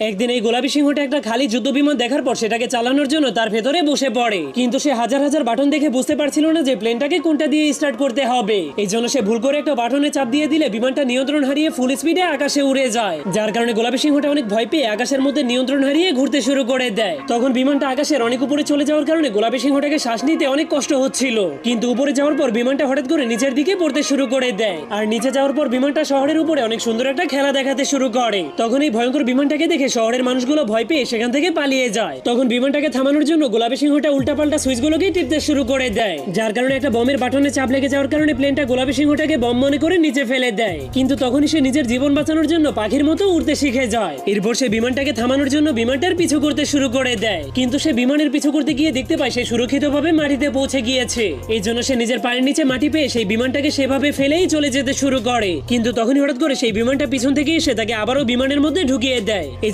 একদিন এই গোলাপি সিংহটা একটা খালি যুদ্ধ বিমান দেখার পর সেটাকে চালানোর জন্য তার ভেতরে বসে পড়ে। কিন্তু সে হাজার হাজার বাটন দেখে বুঝতে পারছিল না যে প্লেনটাকে কোনটা দিয়ে স্টার্ট করতে হবে। এই জন্য সে ভুল করে একটা বাটনে চাপ দিয়ে দিলে বিমানটা নিয়ন্ত্রণ হারিয়ে ফুল স্পিডে আকাশে উড়ে যায়। যার কারণে গোলাপি সিংহটা অনেক ভয় পেয়ে আকাশের মধ্যে নিয়ন্ত্রণ হারিয়ে ঘুরতে শুরু করে দেয়। তখন বিমানটা আকাশের অনেক উপরে চলে যাওয়ার কারণে গোলাপি সিংহটাকে শ্বাস নিতে অনেক কষ্ট হচ্ছিল। কিন্তু উপরে যাওয়ার পর বিমানটা হঠাৎ করে নিচের দিকে পড়তে শুরু করে দেয়। আর নিচে যাওয়ার পর বিমানটা শহরের উপরে অনেক সুন্দর একটা খেলা দেখাতে শুরু করে। তখন এই ভয়ঙ্কর বিমানটাকে দেখে শহরের মানুষগুলো ভয় পেয়ে সেখান থেকে পালিয়ে যায়। তখন বিমানটাকে থামানোর জন্য গোলাপি সিংহটা উল্টাপাল্টা সুইচগুলোকে টিপতে শুরু করে দেয়। যার কারণে একটা বমের বাটনে চাপ লেগে যাওয়ার কারণে প্লেনটা গোলাপি সিংহটাকে বম মনে করে নিচে ফেলে দেয়। কিন্তু তখনই সে নিজের জীবন বাঁচানোর জন্য পাখির মতো উড়তে শিখে যায়। এরপর সে বিমানটাকে থামানোর জন্য বিমানটার পিছু করতে শুরু করে দেয়। কিন্তু সে বিমানের পিছু করতে গিয়ে দেখতে পায় সে সুরক্ষিতভাবে মাটিতে পৌঁছে গিয়েছে। এই জন্য সে নিজের পায়ের নিচে মাটি পেয়ে সেই বিমানটাকে সেভাবে ফেলেই চলে যেতে শুরু করে। কিন্তু তখনই হঠাৎ করে সেই বিমানটা পিছন থেকে এসে তাকে আবারও বিমানের মধ্যে ঢুকিয়ে দেয়। এই